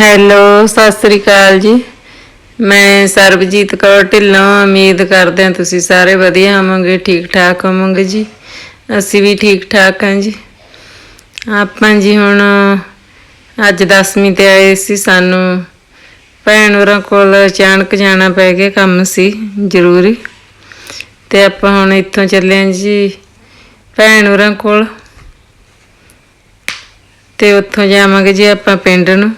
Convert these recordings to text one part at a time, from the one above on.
Hello, Sat Sri ਅਕਾਲ ਜੀ। ਮੈਂ ਸਰਬਜੀਤ ਕੌਰ ਢਿੱਲੋਂ, ਉਮੀਦ ਕਰਦੇ ਹਾਂ ਤੁਸੀਂ ਸਾਰੇ ਵਧੀਆ ਹੋਵੋਗੇ ਠੀਕ ਠਾਕ ਹੋਵੋਗੇ ਜੀ। ਅਸੀਂ ਵੀ ਠੀਕ ਠਾਕ ਹਾਂ ਜੀ। ਆਪਾਂ ਜੀ ਹੁਣ ਅੱਜ 10ਵੀਂ ਤੇ ਆਏ ਸੀ, ਸਾਨੂੰ ਭੈਣ ਹੋਰਾਂ ਕੋਲ ਅਚਾਨਕ ਜਾਣਾ ਪੈ ਗਿਆ, ਕੰਮ ਸੀ, ਜ਼ਰੂਰੀ। ਤੇ ਆਪਾਂ ਹੁਣ ਇੱਥੋਂ ਚੱਲੇ ਹਾਂ ਜੀ, ਭੈਣ ਹੋਰਾਂ ਕੋਲ। ਤੇ ਉੱਥੋਂ ਜਾਵਾਂਗੇ ਜੀ ਆਪਾਂ ਪਿੰਡ ਨੂੰ।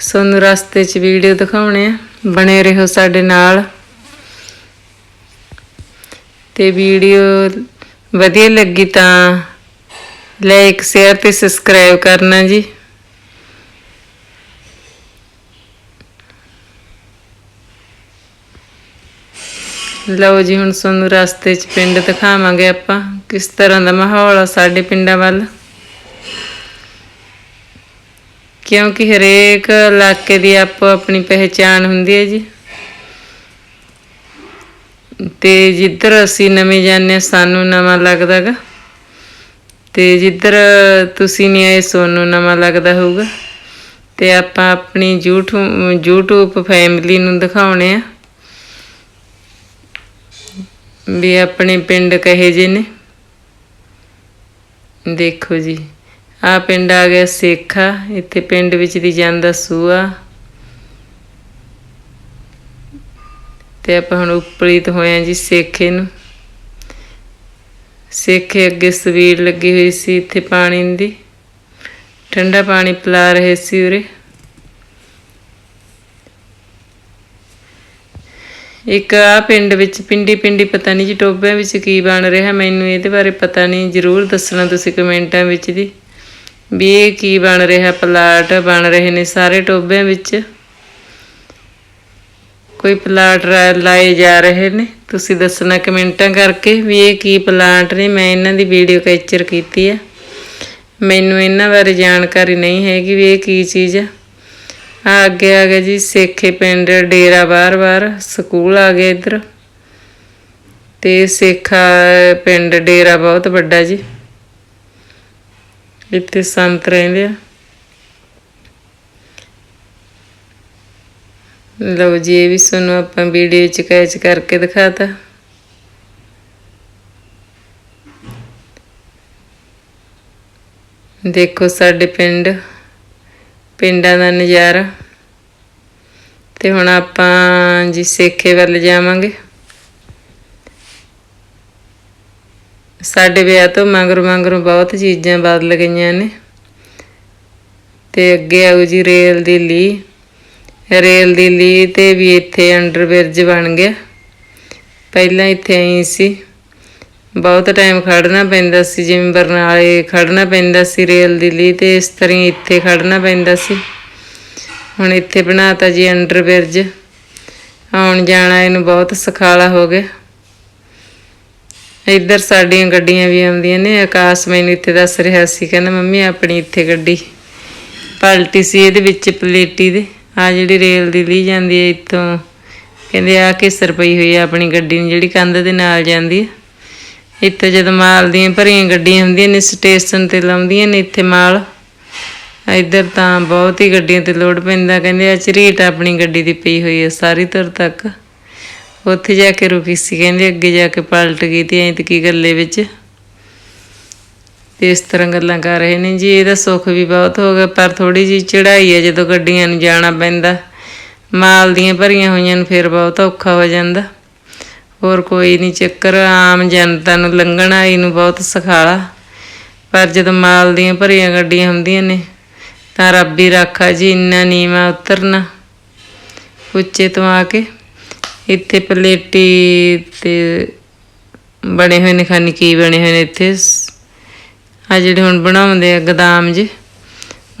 ਤੁਹਾਨੂੰ ਰਸਤੇ 'ਚ ਵੀਡੀਓ ਦਿਖਾਉਣੇ ਆ। ਬਣੇ ਰਹੋ ਸਾਡੇ ਨਾਲ। ਤੇ ਵੀਡੀਓ ਵਧੀਆ ਲੱਗੀ ਤਾਂ ਲਾਈਕ ਸ਼ੇਅਰ ਤੇ ਸਬਸਕ੍ਰਾਈਬ ਕਰਨਾ ਜੀ। ਲਓ ਜੀ, ਹੁਣ ਤੁਹਾਨੂੰ ਰਸਤੇ 'ਚ ਪਿੰਡ ਦਿਖਾਵਾਂਗੇ ਆਪਾਂ। ਕਿਸ ਤਰ੍ਹਾਂ ਦਾ ਮਾਹੌਲ ਆ ਸਾਡੇ ਪਿੰਡਾਂ ਵੱਲ? ਕਿਉਂਕਿ ਹਰੇਕ ਇਲਾਕੇ ਦੀ ਆਪੋ ਆਪਣੀ ਪਹਿਚਾਣ ਹੁੰਦੀ ਹੈ ਜੀ। ਤੇ ਜਿੱਧਰ ਅਸੀਂ ਨਵੇਂ ਜਾਂਦੇ ਹਾਂ, ਸਾਨੂੰ ਨਵਾਂ ਲੱਗਦਾਗਾ ਤੇ ਜਿੱਧਰ ਤੁਸੀਂ ਨਹੀਂ ਆਏ ਸੋਨੂੰ ਨਵਾਂ ਲੱਗਦਾ ਹੋਊਗਾ। ਤੇ ਆਪਾਂ ਆਪਣੀ YouTube YouTube ਫੈਮਿਲੀ ਨੂੰ ਦਿਖਾਉਣੇ ਆ। ਵੀ ਆਪਣੇ ਪਿੰਡ ਕਹੇ ਜੇ ਨੇ। ਦੇਖੋ ਜੀ। ਆ ਪਿੰਡ ਆ ਗਿਆ ਸੇਖਾ, ਇੱਥੇ ਪਿੰਡ ਵਿੱਚ ਦੀ ਜਾਂਦਾ ਸੂਆ। ਤੇ ਆਪਾਂ ਹੁਣ ਉੱਪਰੀ ਤੋਂ ਹੋਏ ਆ ਜੀ ਸੇਖੇ ਨੂੰ। ਸੇਖੇ ਅੱਗੇ ਸਵੀਰ ਲੱਗੀ ਹੋਈ ਸੀ ਇੱਥੇ ਪਾਣੀ ਦੀ। ਠੰਡਾ ਪਾਣੀ ਪਿਲਾ ਰਹੇ ਸੀ ਉਰੇ। ਇੱਕ ਆ ਪਿੰਡ ਵਿੱਚ, ਪਿੰਡੀ ਪਿੰਡੀ ਪਤਾ ਨਹੀਂ ਜੀ ਟੋਬਿਆਂ ਵਿੱਚ ਕੀ ਬਣ ਰਿਹਾ, ਮੈਨੂੰ ਇਹਦੇ ਬਾਰੇ ਪਤਾ ਨਹੀਂ, ਜਰੂਰ ਦੱਸਣਾ ਤੁਸੀਂ ਕਮੈਂਟਾਂ ਵਿੱਚ ਦੀ ਵੀ ਇਹ ਕੀ ਬਣ ਰਿਹਾ? ਪਲਾਟ ਬਣ ਰਹੇ ਨੇ ਸਾਰੇ ਟੋਬਿਆਂ ਵਿੱਚ। ਕੋਈ ਪਲਾਟ ਲਾਏ ਜਾ ਰਹੇ ਨੇ। ਤੁਸੀਂ ਦੱਸਣਾ ਕਮੈਂਟਾਂ ਕਰਕੇ ਵੀ ਇਹ ਕੀ ਪਲਾਟ ਨੇ? ਮੈਂ ਇਹਨਾਂ ਦੀ ਵੀਡੀਓ ਕੈਪਚਰ ਕੀਤੀ ਆ। ਮੈਨੂੰ ਇਹਨਾਂ ਬਾਰੇ ਜਾਣਕਾਰੀ ਨਹੀਂ ਹੈਗੀ ਵੀ ਇਹ ਕੀ ਚੀਜ਼ ਆ। ਆ ਅੱਗੇ ਆ ਗਿਆ ਜੀ, ਸੇਖੇ ਪਿੰਡ, ਡੇਰਾ ਬਾਰ-ਬਾਰ ਸਕੂਲ ਆ ਗਿਆ ਇੱਧਰ। ਤੇ ਸੇਖਾ ਪਿੰਡ, ਡੇਰਾ ਬਹੁਤ ਵੱਡਾ ਜੀ। ਇੱਥੇ ਸੰਤ ਰਹਿੰਦੇ ਆ ਲਓ ਜੀ ਇਹ ਵੀ ਤੁਹਾਨੂੰ ਆਪਾਂ ਵੀਡੀਓ ਚ ਕੈਚ ਕਰਕੇ ਦਿਖਾਤਾ ਦੇਖੋ ਸਾਡੇ ਪਿੰਡ ਪਿੰਡਾਂ ਦਾ ਨਜ਼ਾਰਾ ਤੇ ਹੁਣ ਆਪਾਂ ਜੀ ਸੇਖੇ ਵੱਲ ਜਾਵਾਂਗੇ ਸਾਡੇ ਵਿਆਹ ਤੋਂ ਮੰਗਰ ਮਗਰੋਂ ਬਹੁਤ ਚੀਜ਼ਾਂ ਬਦਲ ਗਈਆਂ ਨੇ। ਤੇ ਅੱਗੇ ਆਉ ਜੀ ਰੇਲ ਦੀ ਲੀ ਰੇਲ ਦੀ ਲੀ ਤੇ ਵੀ ਇੱਥੇ ਅੰਡਰਬ੍ਰਿਜ ਬਣ ਗਿਆ। ਪਹਿਲਾਂ ਇੱਥੇ ਆਈ ਸੀ। ਬਹੁਤ ਟਾਈਮ ਖੜਨਾ ਪੈਂਦਾ ਸੀ, ਜਿਵੇਂ ਬਰਨਾਲੇ ਖੜਨਾ ਪੈਂਦਾ ਸੀ ਰੇਲ ਦੀ ਲੀ ਤੇ, ਇਸ ਤਰ੍ਹਾਂ ਹੀ ਇੱਥੇ ਖੜਨਾ ਪੈਂਦਾ ਸੀ। ਹੁਣ ਇੱਥੇ ਬਣਾਤਾ ਜੀ ਅੰਡਰਬ੍ਰਿਜ। ਆਉਣ ਜਾਣਾ ਇਹਨੂੰ ਬਹੁਤ ਸਖਾਲਾ ਹੋ ਗਿਆ। ਇੱਧਰ ਸਾਡੀਆਂ ਗੱਡੀਆਂ ਵੀ ਆਉਂਦੀਆਂ ਨੇ, ਆਕਾਸ਼ ਮੈਨੂੰ ਇੱਥੇ ਦੱਸ ਰਿਹਾ ਸੀ, ਕਹਿੰਦਾ ਮੰਮੀ ਆਪਣੀ ਇੱਥੇ ਗੱਡੀ ਪਲਟੀ ਸੀ ਇਹਦੇ ਵਿੱਚ ਪਲੇਟੀ ਦੇ, ਆ ਜਿਹੜੀ ਰੇਲ ਦੀ ਲਈ ਜਾਂਦੀ ਹੈ ਇੱਥੋਂ, ਕਹਿੰਦੇ ਆ ਕੇਸਰ ਪਈ ਹੋਈ ਆ ਆਪਣੀ ਗੱਡੀ ਨੂੰ, ਜਿਹੜੀ ਕੰਧ ਦੇ ਨਾਲ ਜਾਂਦੀ ਹੈ ਇੱਥੇ ਜਦੋਂ ਮਾਲ ਦੀਆਂ ਭਰੀਆਂ ਗੱਡੀਆਂ ਹੁੰਦੀਆਂ ਨੇ, ਸਟੇਸ਼ਨ ਤੇ ਲਾਉਂਦੀਆਂ ਨੇ ਇੱਥੇ ਮਾਲ, ਇੱਧਰ ਤਾਂ ਬਹੁਤ ਹੀ ਗੱਡੀਆਂ ਤੇ ਲੋਡ ਪੈਂਦਾ, ਕਹਿੰਦੇ ਆ ਝਰੀਟ ਆਪਣੀ ਗੱਡੀ ਦੀ ਪਈ ਹੋਈ ਹੈ ਸਾਰੀ ਤੁਰ ਤੱਕ। ਉੱਥੇ ਜਾ ਕੇ ਰੁਕੀ ਸੀ, ਕਹਿੰਦੇ ਅੱਗੇ ਜਾ ਕੇ ਪਲਟ ਗਈ ਤੇ ਐਂ ਤੇ ਕੀ ਗੱਲੇ ਵਿੱਚ। ਤੇ ਇਸ ਤਰ੍ਹਾਂ ਗੱਲਾਂ ਕਰ ਰਹੇ ਨੇ ਜੀ, ਇਹਦਾ ਸੁੱਖ ਵੀ ਬਹੁਤ ਹੋ ਗਿਆ, ਪਰ ਥੋੜੀ ਜੀ ਚੜ੍ਹਾਈ ਹੈ ਜਦੋਂ ਗੱਡੀਆਂ ਨੂੰ ਜਾਣਾ ਪੈਂਦਾ। ਮਾਲ ਦੀਆਂ ਭਰੀਆਂ ਹੋਈਆਂ ਨੂੰ ਫਿਰ ਬਹੁਤ ਔਖਾ ਹੋ ਜਾਂਦਾ। ਹੋਰ ਕੋਈ ਨਹੀਂ ਚੱਕਰ, ਆਮ ਜਨਤਾ ਨੂੰ ਲੰਘਣ ਆਈ ਨੂੰ ਬਹੁਤ ਸਖਾਲਾ। ਪਰ ਜਦੋਂ ਮਾਲ ਦੀਆਂ ਭਰੀਆਂ ਗੱਡੀਆਂ ਹੁੰਦੀਆਂ ਨੇ, ਤਾਂ ਰੱਬ ਹੀ ਰਾਖਾ ਜੀ, ਇੰਨਾ ਨੀਵਾ ਉਤਰਨਾ। ਉੱਚੇ ਤੋਂ ਆ ਕੇ ਇੱਥੇ ਪਲੇਟੀ ਤੇ ਬਣੇ ਹੋਏ ਨੇ, ਖਾਨੀ ਕੀ ਬਣੇ ਹੋਏ ਨੇ ਇੱਥੇ। ਆ ਜਿਹੜੇ ਹੁਣ ਬਣਾਉਂਦੇ ਆ ਗਦਾਮ ਜੇ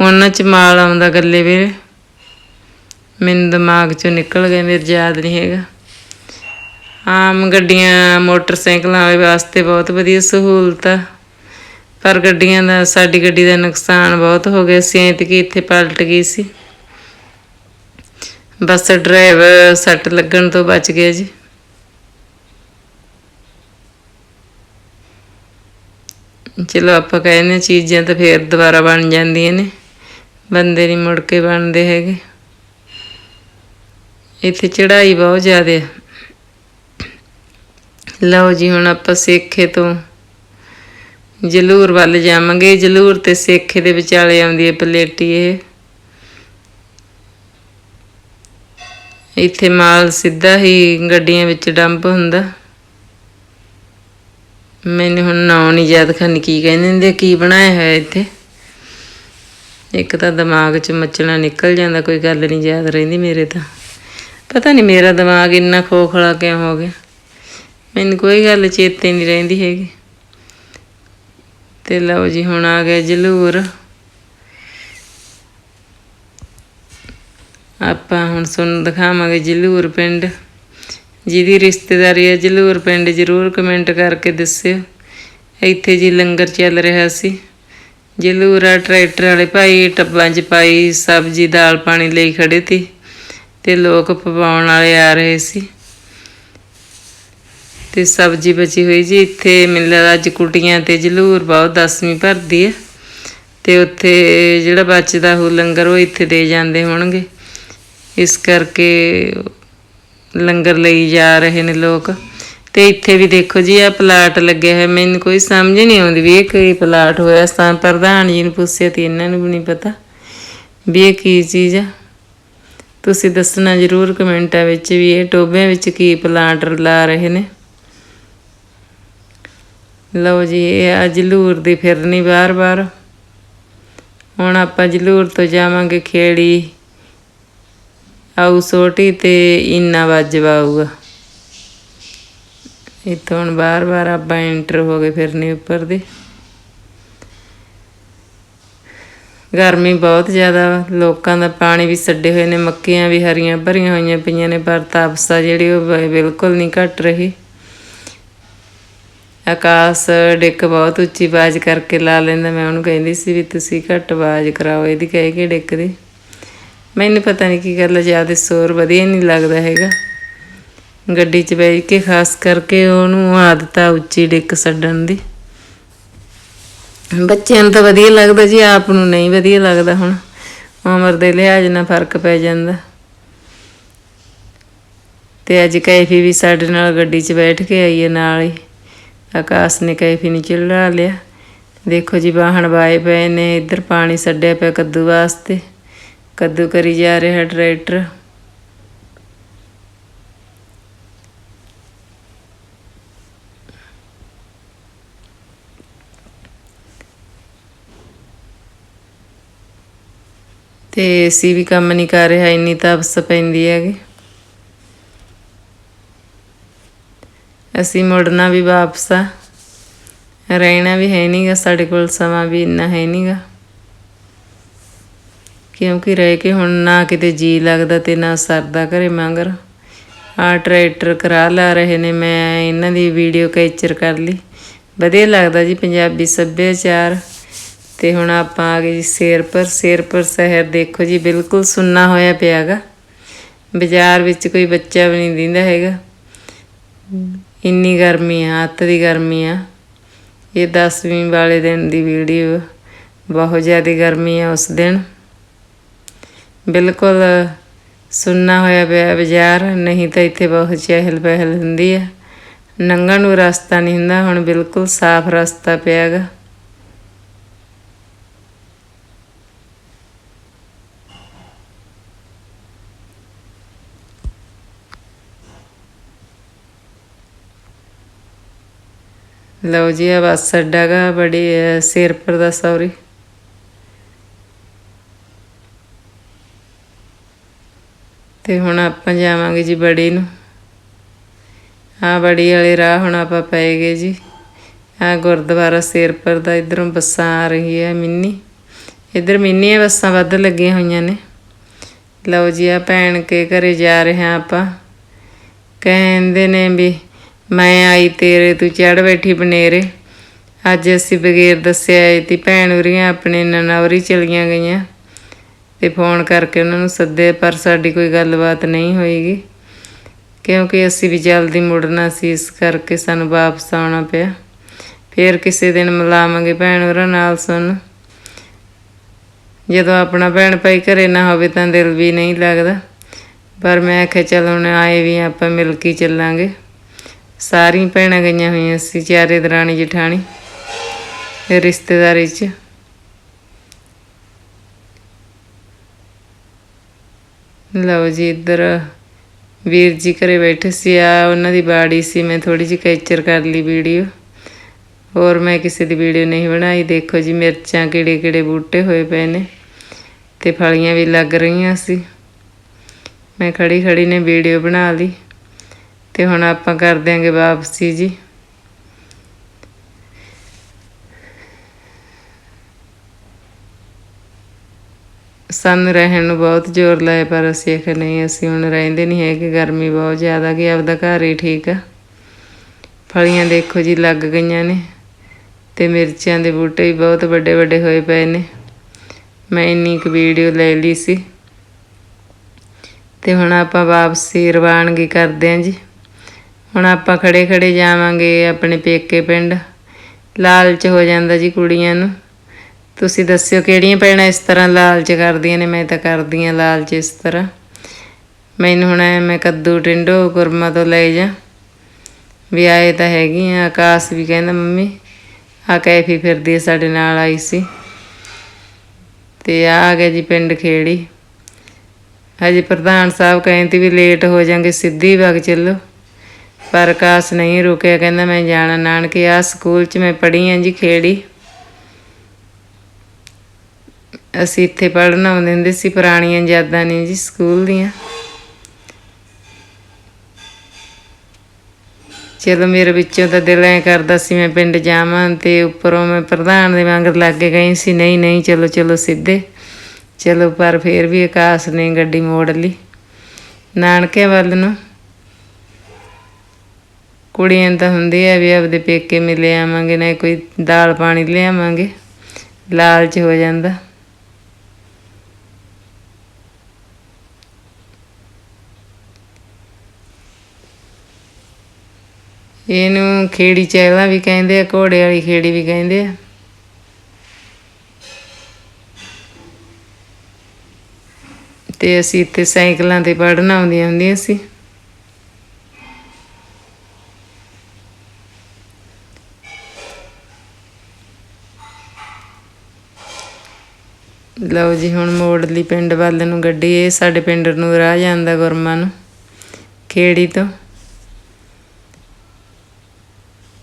ਉਹਨਾਂ ਚ ਮਾਲ ਆਉਂਦਾ ਗੱਲੇ ਵੀਰੇ। ਮੈਨੂੰ ਦਿਮਾਗ ਚੋਂ ਨਿਕਲ ਗਏ ਮੇਰੇ ਯਾਦ ਨਹੀਂ ਹੈਗਾ। ਆਮ ਗੱਡੀਆਂ, ਮੋਟਰਸਾਈਕਲਾਂ ਵਾਸਤੇ ਬਹੁਤ ਵਧੀਆ ਸਹੂਲਤ ਆ। ਪਰ ਗੱਡੀਆਂ ਦਾ, ਸਾਡੀ ਗੱਡੀ ਦਾ ਨੁਕਸਾਨ ਬਹੁਤ ਹੋ ਗਿਆ ਸੀ ਐਂ ਤੇ ਕਿ ਇੱਥੇ ਪਲਟ ਗਈ ਸੀ। ਬਸ ਡਰਾਈਵਰ ਸੱਟ ਲੱਗਣ ਤੋਂ ਬਚ ਗਿਆ ਜੀ। ਚਲੋ ਆਪਾਂ ਕਹਿੰਦੇ ਹਾਂ ਚੀਜ਼ਾਂ ਤਾਂ ਫੇਰ ਦੁਬਾਰਾ ਬਣ ਜਾਂਦੀਆਂ ਨੇ, ਬੰਦੇ ਨਹੀਂ ਮੁੜ ਕੇ ਬਣਦੇ ਹੈਗੇ। ਇੱਥੇ ਚੜਾਈ ਬਹੁਤ ਜ਼ਿਆਦਾ ਹੈ ਲਓ ਜੀ ਹੁਣ ਆਪਾਂ ਸੇਖੇ ਤੋਂ ਜਲੂਰ ਵੱਲ ਜਾਵਾਂਗੇ, ਜਲੂਰ ਤੇ ਸੇਖੇ ਦੇ ਵਿਚਾਲੇ ਆਉਂਦੀ ਹੈ ਪਲੇਟੀ ਇਹ। ਇੱਥੇ ਮਾਲ ਸਿੱਧਾ ਹੀ ਗੱਡੀਆਂ ਵਿੱਚ ਡੰਪ ਹੁੰਦਾ। ਮੈਨੂੰ ਹੁਣ ਨਾਂ ਨਹੀਂ ਯਾਦ ਖਾਨੀ ਕੀ ਕਹਿੰਦੇ ਹੁੰਦੇ ਕੀ ਬਣਾਇਆ ਹੋਇਆ ਇੱਥੇ? ਇੱਕ ਤਾਂ ਦਿਮਾਗ 'ਚ ਮੱਚਣਾ ਨਿਕਲ ਜਾਂਦਾ, ਕੋਈ ਗੱਲ ਨਹੀਂ ਯਾਦ ਰਹਿੰਦੀ ਮੇਰੇ ਤਾਂ। ਪਤਾ ਨਹੀਂ ਮੇਰਾ ਦਿਮਾਗ ਇੰਨਾ ਖੋਖਲਾ ਕਿਉਂ ਹੋ ਗਿਆ। ਮੈਨੂੰ ਕੋਈ ਗੱਲ ਚੇਤੇ ਨਹੀਂ ਰਹਿੰਦੀ ਹੈਗੀ। ਤੇ ਲਓ ਜੀ, ਹੁਣ ਆ ਗਿਆ ਜਲੂਰ। ਆਪਾਂ ਹੁਣ ਤੁਹਾਨੂੰ ਦਿਖਾਵਾਂਗੇ ਜਲੂਰ ਪਿੰਡ। ਜਿਹਦੀ ਰਿਸ਼ਤੇਦਾਰੀ ਹੈ ਜਲੂਰ ਪਿੰਡ, ਜਰੂਰ ਕਮੈਂਟ ਕਰਕੇ ਦੱਸਿਓ। ਇੱਥੇ ਜੀ ਲੰਗਰ ਚੱਲ ਰਿਹਾ ਸੀ। ਜਲੂਰ ਆ, ਟਰੈਕਟਰ ਵਾਲੇ ਭਾਈ ਟੱਬਾਂ 'ਚ ਪਾਈ ਸਬਜ਼ੀ, ਦਾਲ ਪਾਣੀ ਲਈ ਖੜੇ ਤੀ ਤੇ ਲੋਕ ਪਵਾਉਣ ਵਾਲੇ ਆ ਰਹੇ ਸੀ। ਤੇ ਸਬਜ਼ੀ ਬਚੀ ਹੋਈ ਜੀ ਇੱਥੇ, ਮੈਨੂੰ ਲੱਗਦਾ ਅੱਜ ਕੁਟੀਆਂ ਤੇ ਜਲੂਰ ਬਹੁਤ ਦਸਵੀਂ ਭਰਦੀ ਹੈ ਤੇ ਉੱਥੇ ਜਿਹੜਾ ਬਚਦਾ ਉਹ ਲੰਗਰ ਉਹ ਇੱਥੇ ਦੇ ਜਾਂਦੇ ਹੋਣਗੇ। ਇਸ ਕਰਕੇ ਲੰਗਰ ਲਈ ਜਾ ਰਹੇ ਨੇ ਲੋਕ। ਤੇ ਇੱਥੇ ਵੀ ਦੇਖੋ ਜੀ ਆ ਪਲਾਟ ਲੱਗਿਆ ਹੈ ਮੈਨੂੰ ਕੋਈ ਸਮਝ ਨਹੀਂ ਆਉਂਦੀ ਵੀ ਇਹ ਕੀ ਪਲਾਟ ਹੋਇਆ। ਤਾਂ ਪ੍ਰਧਾਨ ਜੀ ਨੂੰ ਪੁੱਛਿਆ ਤੇ ਇਹਨਾਂ ਨੂੰ ਵੀ ਨਹੀਂ ਪਤਾ ਵੀ ਇਹ ਕੀ ਚੀਜ਼ ਆ। ਤੁਸੀਂ ਦੱਸਣਾ ਜਰੂਰ ਕਮੈਂਟਾਂ ਵਿੱਚ ਵੀ ਇਹ ਟੋਬਿਆਂ ਵਿੱਚ ਕੀ ਪਲਾਂਟ ਲਾ ਰਹੇ ਨੇ। ਲਓ ਜੀ, ਇਹ ਆ ਜਲੂਰ ਦੀ ਫਿਰਨੀ ਬਾਰ-ਬਾਰ। ਹੁਣ ਆਪਾਂ ਜਲੂਰ ਤੋਂ ਜਾਵਾਂਗੇ ਖੇੜੀ। ਆਊ ਸੋਟੀ ਤੇ ਇੰਨਾ ਵਾਜਵਾ ਆਊਗਾ ਇੱਥੋਂ ਹੁਣ ਬਾਰ-ਬਾਰ ਆਪਾਂ ਐਂਟਰ ਹੋ ਗਏ ਫਿਰਨੇ ਉੱਪਰ ਦੀ। ਗਰਮੀ ਬਹੁਤ ਜ਼ਿਆਦਾ ਵਾ, ਲੋਕਾਂ ਦਾ ਪਾਣੀ ਵੀ ਛੱਡੇ ਹੋਏ ਨੇ, ਮੱਕੀਆਂ ਵੀ ਹਰੀਆਂ ਭਰੀਆਂ ਹੋਈਆਂ ਪਈਆਂ ਨੇ, ਪਰ ਤਾਪਸਾ ਜਿਹੜੀ ਉਹ ਬਿਲਕੁਲ ਨਹੀਂ ਘਟ ਰਹੀ। ਆਕਾਸ਼ ਡਿੱਕ ਬਹੁਤ ਉੱਚੀ ਆਵਾਜ਼ ਕਰਕੇ ਲਾ ਲੈਂਦਾ, ਮੈਂ ਉਹਨੂੰ ਕਹਿੰਦੀ ਸੀ ਵੀ ਤੁਸੀਂ ਘੱਟ ਆਵਾਜ਼ ਕਰਾਓ, ਇਹਦੀ ਕਹਿ ਕੇ ਡਿੱਕ ਦੀ ਮੈਨੂੰ ਪਤਾ ਨਹੀਂ ਕੀ ਗੱਲ ਜ਼ਿਆਦਾ ਸ਼ੋਰ ਵਧੀਆ ਨਹੀਂ ਲੱਗਦਾ ਹੈਗਾ। ਗੱਡੀ 'ਚ ਬੈਠ ਕੇ ਖਾਸ ਕਰਕੇ ਉਹਨੂੰ ਆਦਤ ਆ ਉੱਚੀ ਡਿੱਕ ਛੱਡਣ ਦੀ। ਬੱਚਿਆਂ ਨੂੰ ਤਾਂ ਵਧੀਆ ਲੱਗਦਾ, ਜੀ ਆਪ ਨੂੰ ਨਹੀਂ ਵਧੀਆ ਲੱਗਦਾ ਹੁਣ। ਉਮਰ ਦੇ ਲਿਹਾਜ਼ ਨਾਲ ਫ਼ਰਕ ਪੈ ਜਾਂਦਾ। ਤੇ ਅੱਜ ਕੈਫੀ ਵੀ ਸਾਡੇ ਨਾਲ ਗੱਡੀ 'ਚ ਬੈਠ ਕੇ ਆਈ ਹੈ ਨਾਲ ਹੀ। ਆਕਾਸ਼ ਨੇ ਕੈਫੀ ਨੂੰ ਚਿਲੜਾ ਲਿਆ। ਦੇਖੋ ਜੀ, ਵਾਹਣ ਵਾਏ ਪਏ ਨੇ, ਇੱਧਰ ਪਾਣੀ ਛੱਡਿਆ ਪਿਆ ਕੱਦੂ ਵਾਸਤੇ। ਕੱਦੂ ਕਰੀ ਜਾ ਰਿਹਾ ਟਰੈਕਟਰ ਤੇ ਏਸੀ ਵੀ ਕੰਮ ਨਹੀਂ ਕਰ ਰਿਹਾ ਇੰਨੀ ਤਪਸ ਪੈਂਦੀ ਹੈਗੀ ਅਸੀਂ ਮੁੜਨਾ ਵੀ ਵਾਪਸ ਆ ਰਹਿਣਾ ਵੀ ਹੈ ਨਹੀਂਗਾ ਸਾਡੇ ਕੋਲ ਸਮਾਂ ਵੀ ਇੰਨਾ ਹੈ ਨਹੀਂਗਾ ਕਿਉਂਕਿ ਰਹਿ ਕੇ ਹੁਣ ਨਾ ਕਿਤੇ ਜੀ ਲੱਗਦਾ ਤੇ ਨਾ ਸਰਦਾ ਘਰੇ ਮੰਗਰ। ਆ ਟਰੈਕਟਰ ਕਰਾ ਲਾ ਰਹੇ ਨੇ, ਮੈਂ ਇਹਨਾਂ ਦੀ ਵੀਡੀਓ ਕੈਪਚਰ ਕਰ ਲਈ। ਵਧੀਆ ਲੱਗਦਾ ਜੀ ਪੰਜਾਬੀ ਸੱਭਿਆਚਾਰ। ਤੇ ਹੁਣ ਆਪਾਂ ਆ ਗਏ ਜੀ ਸ਼ੇਰਪੁਰ। ਸ਼ੇਰਪੁਰ ਸ਼ਹਿਰ ਦੇਖੋ ਜੀ, ਬਿਲਕੁਲ ਸੁੰਨਾ ਹੋਇਆ ਪਿਆਗਾ। ਬਾਜ਼ਾਰ ਵਿੱਚ ਕੋਈ ਬੱਚਾ ਵੀ ਨਹੀਂ ਦਿੰਦਾ ਹੈਗਾ। ਇੰਨੀ ਗਰਮੀ ਆ, ਅੱਤ ਦੀ ਗਰਮੀ ਆ। ਇਹ 10ਵੀਂ ਵਾਲੇ ਦਿਨ ਦੀ ਵੀਡੀਓ ਬਹੁਤ ਜ਼ਿਆਦਾ ਗਰਮੀ ਆ ਉਸ ਦਿਨ। ਬਿਲਕੁਲ ਸੁੰਨਾ ਹੋਇਆ ਪਿਆ ਬਾਜ਼ਾਰ ਨਹੀਂ ਤਾਂ ਇੱਥੇ ਬਹੁਤ ਚਹਿਲ ਪਹਿਲ ਹੁੰਦੀ ਆ। ਲੰਘਣ ਨੂੰ ਰਸਤਾ ਨਹੀਂ ਹੁੰਦਾ ਹੁਣ ਬਿਲਕੁਲ ਸਾਫ਼ ਰਸਤਾ ਪਿਆਗਾ। ਲਓ ਜੀ ਆ ਬੱਸ ਅੱਡਾ ਗਾ ਬੜੀ ਅਹ, ਸਿਰਪੁਰ ਦਾ ਸੌਰੀ ਤੇ ਹੁਣ ਆਪਾਂ ਜਾਵਾਂਗੇ ਜੀ ਬੜੀ ਨੂੰ। ਆ ਬੜੀ ਵਾਲੇ ਰਾਹ ਹੁਣ ਆਪਾਂ ਪਏ ਗਏ ਜੀ। ਆ ਗੁਰਦੁਆਰਾ ਸਿਰਪੁਰ ਦਾ ਇਧਰੋਂ ਬੱਸਾਂ ਆ ਰਹੀ ਹੈ ਮਿੰਨੀ। ਇਧਰ ਮਿੰਨੀਆਂ ਬੱਸਾਂ ਵੱਧ ਲੱਗੀਆਂ ਹੋਈਆਂ ਨੇ। ਲਓ ਜੀ ਆ ਭੈਣ ਕੇ ਘਰੇ ਜਾ ਰਹੇ ਹਾਂ ਆਪਾਂ। ਕਹਿੰਦੇ ਨੇ ਵੀ ਮੈਂ ਆਈ ਤੇਰੇ ਤੂੰ ਚੜ ਬੈਠੀ ਬਨੇਰੇ। ਅੱਜ ਅਸੀਂ ਬਗੈਰ ਦੱਸਿਆ ਆਈ ਤੀ ਭੈਣ ਉਰੀਆਂ ਆਪਣੇ ਨਨੌਰੀ ਚਲੀਆਂ ਗਈਆਂ। ਤੇ ਫੋਨ ਕਰਕੇ ਉਹਨਾਂ ਨੂੰ ਸੱਦੇ, ਪਰ ਸਾਡੀ ਕੋਈ ਗੱਲਬਾਤ ਨਹੀਂ ਹੋਈਗੀ। ਕਿਉਂਕਿ ਅਸੀਂ ਵੀ ਜਲਦੀ ਮੁੜਨਾ ਸੀ, ਇਸ ਕਰਕੇ ਸਾਨੂੰ ਵਾਪਸ ਆਉਣਾ ਪਿਆ। ਫਿਰ ਕਿਸੇ ਦਿਨ ਮਿਲਾਵਾਂਗੇ ਭੈਣ ਹੋਰਾਂ ਨਾਲ ਸੁਣ। ਜਦੋਂ ਆਪਣਾ ਭੈਣ ਭਾਈ ਘਰੇ ਨਾ ਹੋਵੇ ਤਾਂ ਦਿਲ ਵੀ ਨਹੀਂ ਲੱਗਦਾ। ਪਰ ਮੈਂ ਆਖਿਆ ਚਲ ਹੁਣ ਆਏ ਵੀ ਆਪਾਂ ਮਿਲ ਕੇ ਚੱਲਾਂਗੇ। ਸਾਰੀਆਂ ਭੈਣਾਂ ਗਈਆਂ ਹੋਈਆਂ ਸੀ, ਚਾਰੇ ਦਰਾਣੀ ਜਠਾਣੀ। ਰਿਸ਼ਤੇਦਾਰੀ 'ਚ। ਲਓ ਜੀ, ਇੱਧਰ ਵੀਰ ਜੀ ਘਰੇ ਬੈਠੇ ਸੀ। ਆ ਉਹਨਾਂ ਦੀ ਬਾੜੀ ਸੀ, ਮੈਂ ਥੋੜੀ ਜਿਹੀ ਕੈਚਰ ਕਰ ਲਈ ਵੀਡੀਓ। ਹੋਰ ਮੈਂ ਕਿਸੇ ਦੀ ਵੀਡੀਓ ਨਹੀਂ ਬਣਾਈ। ਦੇਖੋ ਜੀ, ਮਿਰਚਾਂ ਕਿਹੜੇ ਕਿਹੜੇ ਬੂਟੇ ਹੋਏ ਪਏ ਨੇ ਤੇ ਫਲੀਆਂ ਵੀ ਲੱਗ ਰਹੀਆਂ ਸੀ। ਮੈਂ ਖੜੀ ਖੜੀ ਨੇ ਵੀਡੀਓ ਬਣਾ ਲਈ ਤੇ ਹੁਣ ਆਪਾਂ ਕਰ ਦਿਆਂਗੇ ਵਾਪਸੀ ਜੀ। ਸਾਨੂੰ ਰਹਿਣ ਨੂੰ ਬਹੁਤ ਜ਼ੋਰ ਲਾਇਆ, ਪਰ ਅਸੀਂ ਆਖਿਆ, ਨਹੀਂ, ਅਸੀਂ ਹੁਣ ਰਹਿੰਦੇ ਨਹੀਂ ਹੈਗੇ, ਗਰਮੀ ਬਹੁਤ ਜ਼ਿਆਦਾ ਕਿ ਆਪਦਾ ਘਰ ਹੀ ਠੀਕ ਆ। ਫਲੀਆਂ ਦੇਖੋ ਜੀ ਲੱਗ ਗਈਆਂ ਨੇ, ਤੇ ਮਿਰਚਾਂ ਦੇ ਬੂਟੇ ਵੀ ਬਹੁਤ ਵੱਡੇ ਵੱਡੇ ਹੋਏ ਪਏ ਨੇ। ਮੈਂ ਇੰਨੀ ਕੁ ਵੀਡੀਓ ਲੈ ਲਈ ਸੀ। ਤੇ ਹੁਣ ਆਪਾਂ ਵਾਪਸੀ ਰਵਾਨਗੀ ਕਰਦੇ ਆਂ ਜੀ। ਹੁਣ ਆਪਾਂ ਖੜੇ ਖੜੇ ਜਾਵਾਂਗੇ ਆਪਣੇ ਪੇਕੇ ਪਿੰਡ। ਲਾਲਚ ਹੋ ਜਾਂਦਾ ਜੀ ਕੁੜੀਆਂ ਨੂੰ। ਤੁਸੀਂ ਦੱਸਿਓ ਕਿਹੜੀਆਂ ਭੈਣਾਂ ਇਸ ਤਰ੍ਹਾਂ ਲਾਲਚ ਕਰਦੀਆਂ ਨੇ? ਮੈਂ ਤਾਂ ਕਰਦੀ ਆਂ ਲਾਲਚ ਇਸ ਤਰ੍ਹਾਂ। ਮੈਨੂੰ ਹੁਣ ਮੈਂ ਕੱਦੂ ਟਿੰਡੋ ਗੁਰਮਾ ਤੋਂ ਲੈ ਜਾ। ਵੀ ਆਏ ਤਾਂ ਹੈਗੀ ਆ ਆਕਾਸ਼ ਵੀ ਕਹਿੰਦਾ, ਮੰਮੀ ਆ ਕੈਫੀ ਫਿਰਦੀ ਹੈ ਸਾਡੇ ਨਾਲ ਆਈ ਸੀ। ਤੇ ਆ ਆ ਗਿਆ ਜੀ ਪਿੰਡ ਖੇੜੀ। ਹਜੇ ਪ੍ਰਧਾਨ ਸਾਹਿਬ ਕਹਿੰਦੇ ਵੀ ਲੇਟ ਹੋ ਜਾਾਂਗੇ ਸਿੱਧੀ ਵਗ ਚੱਲੋ। ਪਰ ਆਕਾਸ਼ ਨਹੀਂ ਰੁਕਿਆ, ਕਹਿੰਦਾ, ਮੈਂ ਜਾਣਾ। ਨਾਨਕੇ ਆ ਸਕੂਲ 'ਚ ਮੈਂ ਪੜ੍ਹੀ ਆਂ ਜੀ ਖੇੜੀ। ਅਸੀਂ ਇੱਥੇ ਪੜ੍ਹਨ ਆਉਂਦੇ ਹੁੰਦੇ ਸੀ, ਪੁਰਾਣੀਆਂ ਯਾਦਾਂ ਨੇ ਜੀ ਸਕੂਲ ਦੀਆਂ। ਚਲੋ ਮੇਰੇ ਵਿੱਚੋਂ ਤਾਂ ਦਿਲ ਐ ਕਰਦਾ ਸੀ ਮੈਂ ਪਿੰਡ ਜਾਵਾਂ ਤੇ ਉੱਪਰੋਂ ਮੈਂ ਪ੍ਰਧਾਨ ਦੇ ਵਾਂਗ ਲੱਗ ਕੇ ਗਈ ਸੀ, ਨਹੀਂ ਨਹੀਂ, ਚਲੋ ਚਲੋ, ਸਿੱਧੇ। ਚਲੋ, ਪਰ ਫੇਰ ਵੀ ਆਕਾਸ਼ ਨੇ ਗੱਡੀ ਮੋੜ ਲਈ। ਨਾਨਕੇ ਵੱਲ ਨੂੰ ਕੁੜੀਆਂ ਤਾਂ ਹੁੰਦੀ ਆ ਵੀ ਆਪਦੇ ਪੇਕੇ ਮਿਲੇ ਆਵਾਂਗੇ, ਨਾ ਕੋਈ ਦਾਲ ਪਾਣੀ ਲਿਆਵਾਂਗੇ। ਲਾਲਚ ਹੋ ਜਾਂਦਾ। ਇਹਨੂੰ ਖੇੜੀ ਚਹਿਲਾ ਵੀ ਕਹਿੰਦੇ ਆ, ਘੋੜੇ ਵਾਲੀ ਖੇੜੀ ਵੀ ਕਹਿੰਦੇ ਆ। ਤੇ ਅਸੀਂ ਇੱਥੇ ਸਾਈਕਲਾਂ ਤੇ ਪੜਨ ਆਉਂਦੀਆਂ ਹੁੰਦੀਆਂ ਸੀ। ਲਓ ਜੀ, ਹੁਣ ਮੋੜਲੀ ਪਿੰਡ ਵੱਲ ਨੂੰ ਗੱਡੀ ਇਹ ਸਾਡੇ ਪਿੰਡ ਨੂੰ ਰਾਹ ਜਾਂਦਾ ਗੁਰਮਾ ਨੂੰ, ਖੇੜੀ ਤੋਂ।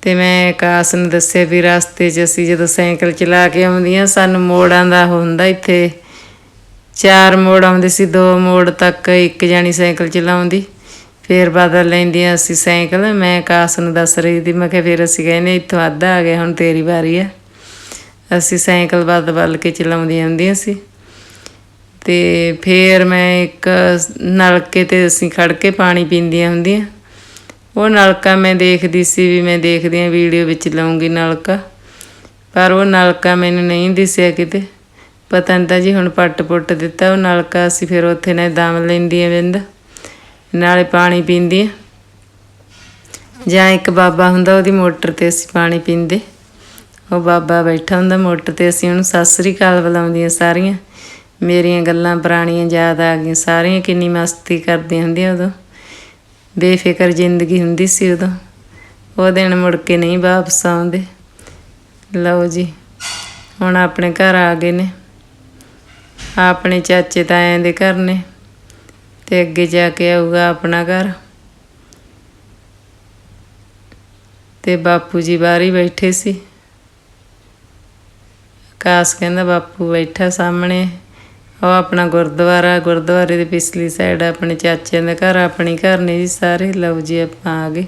ਤੇ ਮੈਂ ਆਕਾਸ਼ ਨੂੰ ਦੱਸਿਆ ਵੀ ਰਸਤੇ 'ਚ ਅਸੀਂ ਜਦੋਂ ਸਾਈਕਲ ਚਲਾ ਕੇ ਆਉਂਦੀਆਂ, ਸਾਨੂੰ ਮੋੜਾਂ ਦਾ ਹੁੰਦਾ ਇੱਥੇ। ਚਾਰ ਮੋੜ ਆਉਂਦੇ ਸੀ, ਦੋ ਮੋੜ ਤੱਕ ਇੱਕ ਜਾਣੀ ਸਾਈਕਲ ਚਲਾਉਂਦੀ। ਫੇਰ ਬਦਲ ਲੈਂਦੀਆਂ ਅਸੀਂ ਸਾਈਕਲ। ਮੈਂ ਆਕਾਸ਼ ਨੂੰ ਦੱਸ ਰਹੀ ਸੀ, ਮੈਂ ਕਿਹਾ ਫੇਰ ਅਸੀਂ ਕਹਿੰਦੇ ਇੱਥੋਂ ਅੱਧਾ ਆ ਗਿਆ ਹੁਣ ਤੇਰੀ ਵਾਰੀ ਆ। ਅਸੀਂ ਸਾਈਕਲ ਬਦਲ ਬਦਲ ਕੇ ਚਲਾਉਂਦੀਆਂ ਹੁੰਦੀਆਂ ਸੀ। ਤੇ ਫੇਰ ਮੈਂ ਇੱਕ ਨਲਕੇ ਤੇ ਅਸੀਂ ਖੜ ਕੇ ਪਾਣੀ ਪੀਂਦੀਆਂ ਹੁੰਦੀਆਂ। ਉਹ ਨਲਕਾ ਮੈਂ ਦੇਖਦੀ ਸੀ ਵੀ ਮੈਂ ਦੇਖਦੀ ਆ ਵੀਡੀਓ ਵਿੱਚ ਲਾਉਂਗੀ ਨਲਕਾ, ਪਰ ਉਹ ਨਲਕਾ ਮੈਨੂੰ ਨਹੀਂ ਦਿਸਿਆ ਕਿਤੇ। ਪਤਾ ਨਹੀਂ ਤਾਂ ਜੀ ਹੁਣ ਪੱਟ ਪੁੱਟ ਦਿੱਤਾ ਉਹ ਨਲਕਾ ਅਸੀਂ ਫਿਰ ਉੱਥੇ ਨੇ ਦਮ ਲੈਂਦੀਆਂ ਵਿੰਦ, ਨਾਲੇ ਪਾਣੀ ਪੀਂਦੀਆਂ ਜਾਂ ਇੱਕ ਬਾਬਾ ਹੁੰਦਾ ਉਹਦੀ ਮੋਟਰ ਤੇ ਅਸੀਂ ਪਾਣੀ ਪੀਂਦੇ। ਉਹ ਬਾਬਾ ਬੈਠਾ ਹੁੰਦਾ ਮੋਟਰ ਤੇ ਅਸੀਂ ਉਹਨੂੰ ਸਤਿ ਸ੍ਰੀ ਅਕਾਲ ਬੁਲਾਉਂਦੀਆਂ ਸਾਰੀਆਂ। ਮੇਰੀਆਂ ਗੱਲਾਂ ਪੁਰਾਣੀਆਂ ਯਾਦ ਆ ਗਈਆਂ, ਸਾਰੀਆਂ ਕਿੰਨੀ ਮਸਤੀ ਕਰਦੀਆਂ ਹੁੰਦੀਆਂ ਉਦੋਂ। ਬੇਫਿਕਰ ਜ਼ਿੰਦਗੀ ਹੁੰਦੀ ਸੀ ਉਦੋਂ। ਉਹ ਦਿਨ ਮੁੜ ਕੇ ਨਹੀਂ ਵਾਪਸ ਆਉਂਦੇ। ਲਓ ਜੀ, ਹੁਣ ਆਪਣੇ ਘਰ ਆ ਗਏ ਨੇ। ਆਪਣੇ ਚਾਚੇ ਤਾਇਆਂ ਦੇ ਘਰ ਨੇ ਤੇ ਅੱਗੇ ਜਾ ਕੇ ਆਊਗਾ ਆਪਣਾ ਘਰ। ਤੇ ਬਾਪੂ ਜੀ ਬਾਹਰ ਹੀ ਬੈਠੇ ਸੀ। ਆਕਾਸ਼ ਕਹਿੰਦਾ, ਬਾਪੂ ਬੈਠਾ ਸਾਹਮਣੇ। ਉਹ ਆਪਣਾ ਗੁਰਦੁਆਰਾ, ਗੁਰਦੁਆਰੇ ਦੇ ਪਿਛਲੀ ਸਾਈਡ ਆਪਣੇ ਚਾਚਿਆਂ ਦਾ ਘਰ, ਆਪਣੀ ਘਰ ਨੇ ਜੀ ਸਾਰੇ। ਲਓ ਜੀ ਆਪਾਂ ਆ ਗਏ।